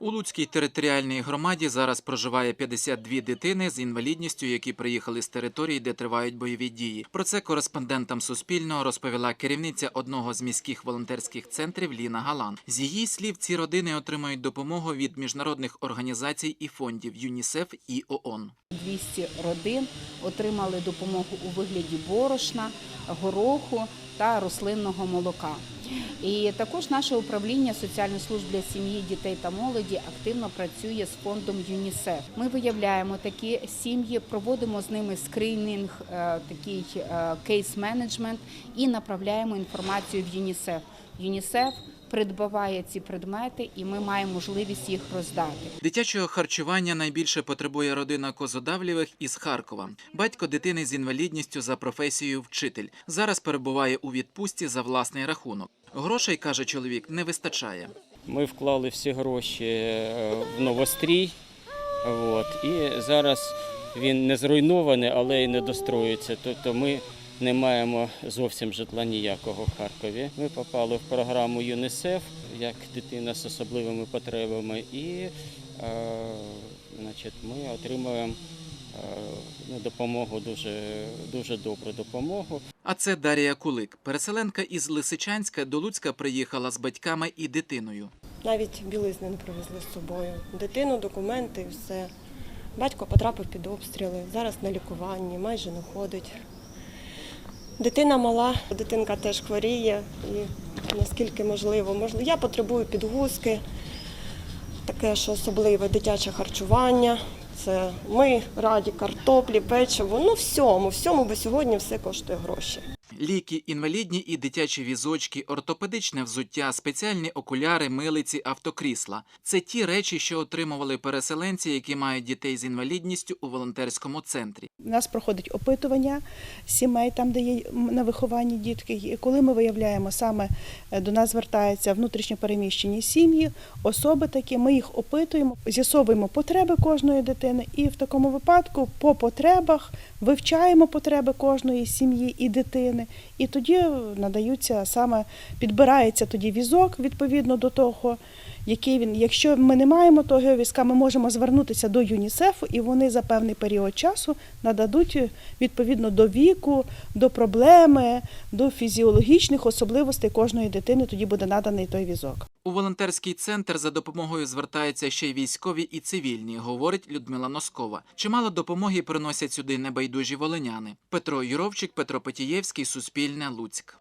У Луцькій територіальній громаді зараз проживає 52 дитини з інвалідністю, які приїхали з території, де тривають бойові дії. Про це кореспондентам Суспільного розповіла керівниця одного з міських волонтерських центрів Ліна Галан. З її слів, ці родини отримають допомогу від міжнародних організацій і фондів ЮНІСЕФ і ООН. 200 родин отримали допомогу у вигляді борошна, гороху та рослинного молока. І також наше управління соціальних служб для сім'ї, дітей та молоді активно працює з фондом ЮНІСЕФ. Ми виявляємо такі сім'ї, проводимо з ними скринінг, е, такий кейс-менеджмент і направляємо інформацію в ЮНІСЕФ. ЮНІСЕФ придбаває ці предмети, і ми маємо можливість їх роздати. Дитячого харчування найбільше потребує родина Козодавлєвих із Харкова. Батько дитини з інвалідністю за професією вчитель. Зараз перебуває у відпустці за власний рахунок. Грошей, каже чоловік, не вистачає. Ми вклали всі гроші е, в новострій. От, і зараз він не зруйнований, але й не достроюється. Тобто ми не маємо зовсім житла ніякого в Харкові. Ми попали в програму ЮНІСЕФ як дитина з особливими потребами, і е, значить, ми отримуємо е, ну, допомогу, дуже, дуже добру допомогу. А це Дарія Кулик. Переселенка із Лисичанська до Луцька приїхала з батьками і дитиною. Навіть білизни не привезли з собою. Дитину, документи, і все. Батько потрапив під обстріли, зараз на лікуванні, майже не ходить. Дитина мала, дитинка теж хворіє, і наскільки можливо, можливо. Я потребую підгузки, таке що особливе дитяче харчування. Це ми раді картоплі, печиво, ну всьому, всьому, бо сьогодні все коштує гроші. Ліки, інвалідні і дитячі візочки, ортопедичне взуття, спеціальні окуляри, милиці, автокрісла це ті речі, що отримували переселенці, які мають дітей з інвалідністю у волонтерському центрі. У нас проходить опитування сімей, там, де є на вихованні дітки. І коли ми виявляємо саме е, до нас звертаються внутрішньо переміщені сім'ї, особи такі, ми їх опитуємо, з'ясовуємо потреби кожної дитини, і в такому випадку по потребах вивчаємо потреби кожної сім'ї і дитини. І тоді надаються саме підбирається тоді візок відповідно до того, який він. Якщо ми не маємо того візка, ми можемо звернутися до ЮНІСЕФу, і вони за певний період часу нададуть е, відповідно до віку, до проблеми, до фізіологічних особливостей кожної дитини. Тоді буде наданий той візок. У волонтерський центр за допомогою звертаються ще й військові і цивільні, говорить Людмила Носкова. Чимало допомоги приносять сюди небайдужі волиняни. Петро Юровчик, Петро Петієвський, Суспільне, Луцьк.